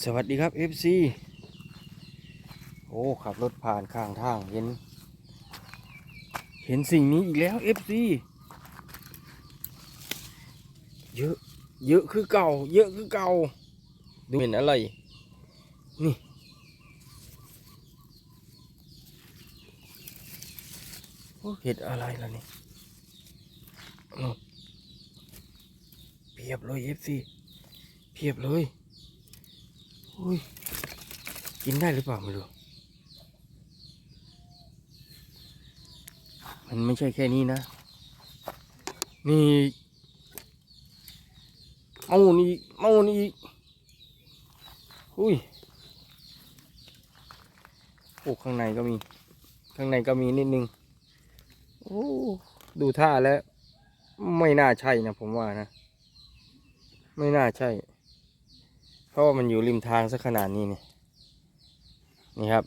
สวัสดีครับ FC โอ้ขับรถผ่านข้างทางเห็น เห็นสิ่งนี้อีกแล้ว FC เยอะ เยอะคือเก่า เยอะคือเก่า ดูเห็นอะไร นี่โอ้เห็ดอะไรล่ะนี่เพียบเลย FC เพียบเลย อุ้ยกินได้หรือเปล่าไม่รู้ มันไม่ใช่แค่นี้นะ นี่ เอานี่เอานี่อีกอุ้ย โอ้ข้างในก็มี ข้างในก็มีนิดนึง โอ้ ดูท่าแล้ว ไม่น่าใช่นะผมว่านะ ไม่น่าใช่ เพราะว่ามันอยู่ริมทางซะขนาดนี้นี่นี่ครับ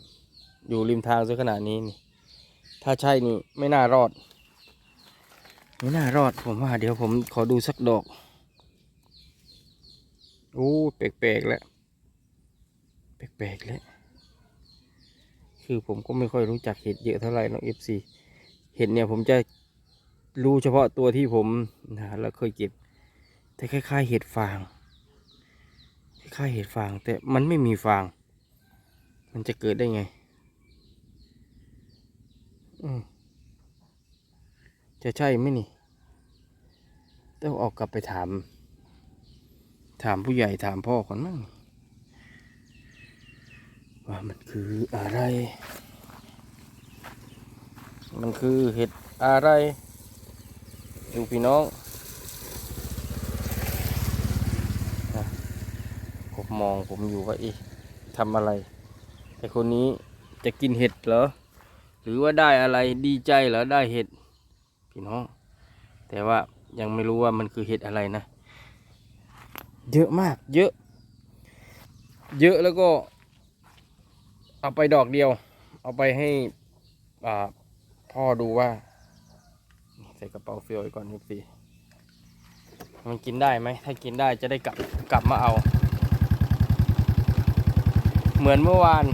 อยู่ริมทางซะขนาดนี้นี่ ถ้าใช่นี่ไม่น่ารอด ไม่น่ารอดผมว่า เดี๋ยวผมขอดูสักดอกโอ้แปลกๆแล้วแปลกๆแล้วคือผมก็ไม่ค่อยรู้จักเห็ดเยอะเท่าไหร่น้องเอฟซีเห็ดเนี่ยผมจะรู้เฉพาะตัวที่ผมนะแล้วเคยเก็บแต่คล้ายๆเห็ดฟาง ล้ายๆเห็ดฟาง แต่มันไม่มีฟาง มันจะเกิดได้ไง อืมจะใช่ไหมนี่ ต้องออกกลับไปถาม ถามผู้ใหญ่ถามพ่อก่อนมั้งว่ามันคืออะไร มันคือเห็ดอะไร ดูพี่น้อง ผ มองผมอยู่ว่าอีทำอะไร แต่คนนี้จะกินเห็ดเหรอ หรือว่าได้อะไรดีใจเหรอได้เห็ดพี่น้อง แต่ว่ายังไม่รู้ว่ามันคือเห็ดอะไรนะ เยอะมาก เยอะ เยอะแล้วก็ เอาไปดอกเดียว เอาไปให้พ่อดูว่า ใส่กระเป๋าเฟียวก่อนครับพี่มันกินได้ไหม ถ้ากินได้จะได้กลับกลับมาเอา เหมือนเมื่อวาน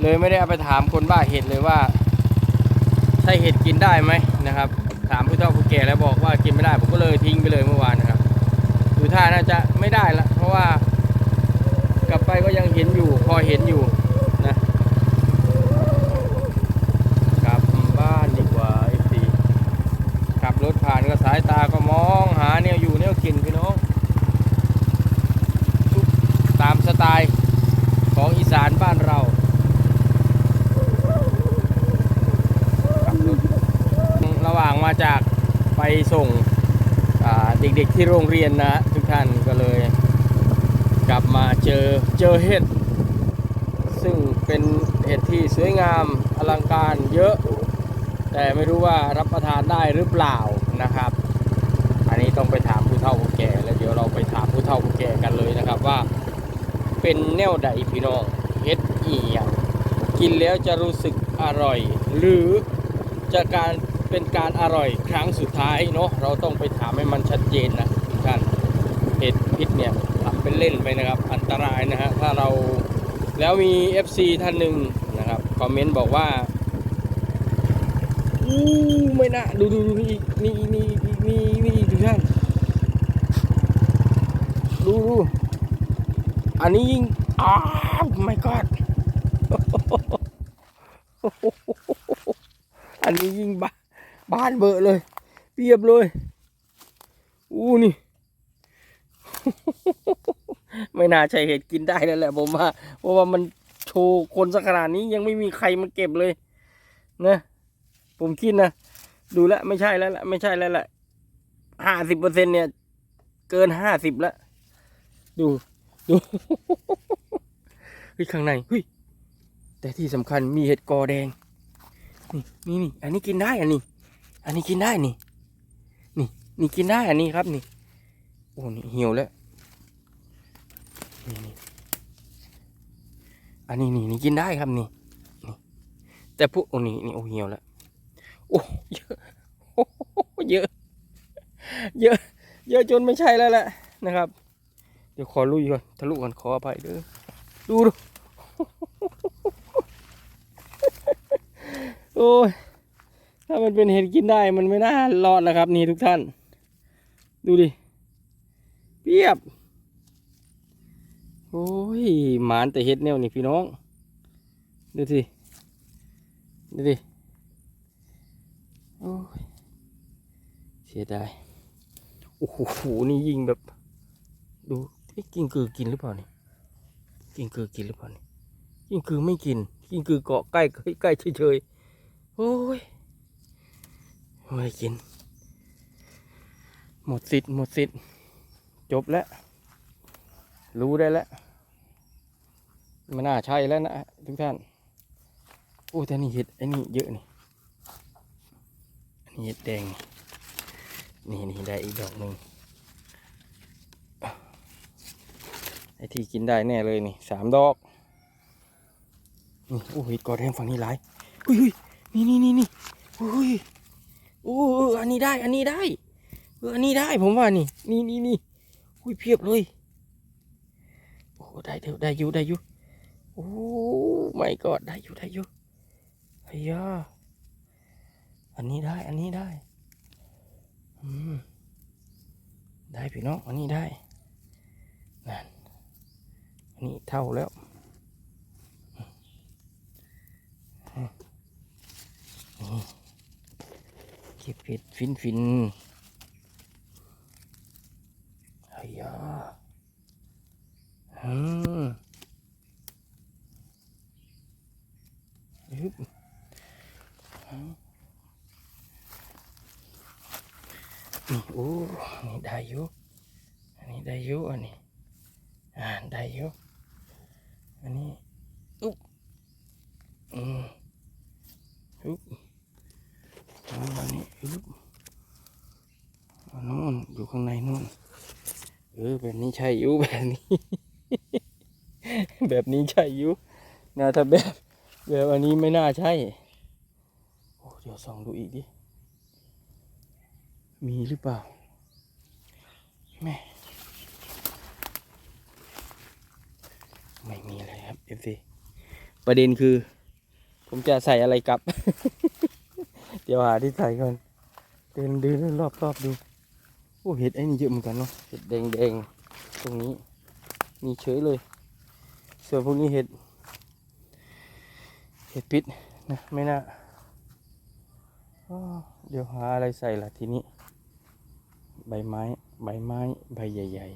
เลยไม่ได้เอาไปถามคนบ้าเห็ดเลยว่า ใช่เห็ดกินได้ไหมนะครับ ถามผู้เฒ่าผู้แก่แล้วบอกว่ากินไม่ได้ ผมก็เลยทิ้งไปเลยเมื่อวานนะครับดูท่าน่าจะไม่ได้ละเพราะว่ากลับไปก็ยังเห็นอยู่ พอเห็นอยู่นะกลับบ้านดีกว่าเอฟซีขับรถผ่านก็สายตาก็มองหาแนวอยู่แนวกินพี่น้อง ตามสไตล์ของอีสานบ้านเราขับรถระหว่างมาจากไปส่งเด็กๆที่โรงเรียนนะ ทุกท่านก็เลย กลับมาเจอเจอเห็ด ซึ่งเป็นเห็ดที่สวยงามอลังการเยอะ แต่ไม่รู้ว่ารับประทานได้หรือเปล่านะครับ อันนี้ต้องไปถามผู้เฒ่าผู้แก่ แล้วเดี๋ยวเราไปถามผู้เฒ่าผู้แก่กันเลยนะครับว่าเป็นแนวใดพี่น้อง เฮ็ดเอียงกินแล้วจะรู้สึกอร่อย หรือจะการเป็นการอร่อยครั้งสุดท้ายเนาะเราต้องไปถามให้มันชัดเจนนะทุกท่านเห็ดพิษเนี่ยทำเป็นเล่นไปนะครับ อันตรายนะฮะถ้าเราแล้วมี FC ท่านหนึ่งนะครับคอมเมนต์บอกว่าอู้ไม่น่าดูดูดูนี่นี่นี่นี่นี่ทุกท่านดูดูอันนี้ยิ่งอ้าวไม่กอด อันนี้ยิ่งบ้าบ้านเบอะเลยเปียบเลยอู้นี่ ไม่น่าใช่เห็ดกินได้แล้วแหละผมว่าเพราะว่ามันโชว์คนสักขนาดนี้ยังไม่มีใครมาเก็บเลยนะผมคิดนะดูแลวไม่ใช่แล้วแหละไม่ใช่แล้วแหละห้าสิบเปอร์เซ็นเนี่ย เกินห้าสิบแล้วดูดูเฮ้ยข้างในเฮ้ยแต่ที่สำคัญมีเห็ดกอแดง นี่นี่นี่อันนี้กินได้อันนี้ อันนี้กินได้นี่ นี่ นี่กินได้อันนี้ครับนี่ โอ้นี่เหี่ยวแล้วนี่นี่อันนี้นี่นี่กินได้ครับนี่นี่ แต่พวกโอ้นี่นี่โอ้เหี่ยวแล้วโอ้เยอะโอ้เยอะ เยอะ เยอะจนไม่ใช่แล้วแหละนะครับ เดี๋ยวขอลุยก่อนทะลุก่อนขออภัยเด้อดูดู โอ้ย ถ้ามันเป็นเห็ดกินได้มันไม่น่ารอดแล้วครับ นี่ทุกท่าน ดูดิเปียบ โอ้ย หมานแต่เห็ดแนวนี่พี่น้อง ดูสิ ดูดิ โอ้ย เสียดาย โอ้โห นี่ยิงแบบ ดูกิ้งกือกินหรือเปล่านี่กิ้งกือกินหรือเปล่านี่กิ้งกือไม่กิน กิ้งกือเกาะใกล้ใกล้เฉยๆ โอ้ยไม่กิน หมดสิทธิ์หมดสิทธิ์จบแล้ว รู้ได้แล้วม่น่าใช่แล้วนะทุกท่าน โอ้แต่นี่เห็ดไอ้นี่เยอะนี่อันนี้เห็ดแดง นี่นี่ได้อีกดอกหนึ่งไอ้ที่กินได้แน่เลยนี่สามดอกนี่โอ้ยกอดแดงฝั่งนี้หลายเฮ้ยเฮ้ย นี่นี่นี่นี่โอ้ยโอ้อันนี้ได้ อันนี้ได้เอออันนี้ได้ผมว่านี่ นี่นี่นี่อุ้ยเพียบเลยโอ้ได้เดี๋ยวได้อยู่ได้อยู่โอ้ไม่กอดได้อยู่ได้อยู่เฮียอันนี้ได้ อันนี้ได้อืมได้พี่น้องอันนี้ได้นั่นอันนี้เท่าแล้วนี่เก็บเห็ดฟินฟินไอ้ยาอืมยึบอืมนี่โอ้นี่ได้อยู่อันนี้ได้อยู่อันนี้อ่าได้อยู่อันนี้อุ๊บอืมอุ๊บเอาอันนี้อุ๊บอันนู้นอยู่ข้างในนู้นเออ แบบนี้ใช่อยู่แบบนี้ แบบนี้ใช่อยู่นะถ้าแบบ แบบอันนี้ไม่น่าใช่ โอ้เดี๋ยวส่องดูอีกดิ มีหรือเปล่าแม่ไม่มีเลยครับ FC ประเด็นคือ ผมจะใส่อะไรกลับ เดี๋ยวหาที่ใส่ก่อนเดินเดินรอบๆดูโอ้เห็ดไอ้นี่เยอะเหมือนกันเนาะเห็ดแดงแดงๆ ตรงนี้มีเฉยเลย ส่วนพวกนี้เห็ด เห็ดพิษนะไม่น่าเดี๋ยวหาอะไรใส่ละทีนี้ ใบไม้ ใบไม้ ใบใหญ่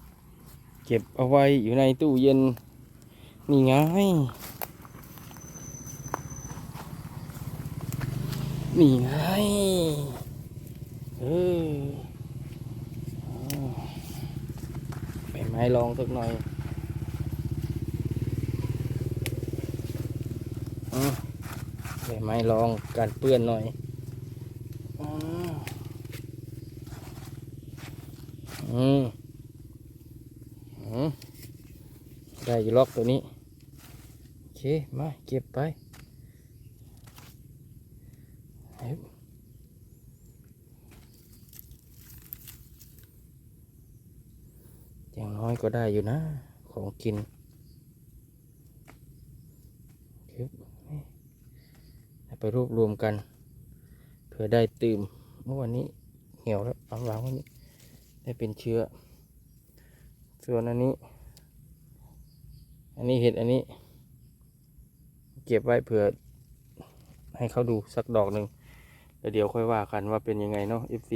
ๆ เก็บเอาไว้อยู่ในตู้เย็น นี่ไง นี่ไง เออเอา ใบไม้ลองสักหน่อยอืมใบไม้ลองการเปื้อนหน่อยอืมอืมอืมได้อยู่ล็อกตัวนี้ โอเค มาเก็บไปเฮ้ย อยก็ได้อยู่นะ ของกินไปรวบรวมกันเพื่อได้ตื่มเมื่อวันนี้เหี่ยวแล้วเอาวางไว้นี่ได้เป็นเชื้อ ส่วนอันนี้ อันนี้เห็ดอันนี้ เก็บไว้เผื่อ ให้เขาดูสักดอกหนึ่งแล้วเดี๋ยวค่อยว่ากันว่าเป็นยังไงเนาะ FC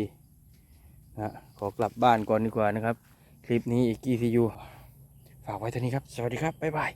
นะขอกลับบ้านก่อนดีกว่านะครับ คลิปนี้อีกกี่ซียูฝากไว้เท่านี้ครับ สวัสดีครับ บ๊ายบาย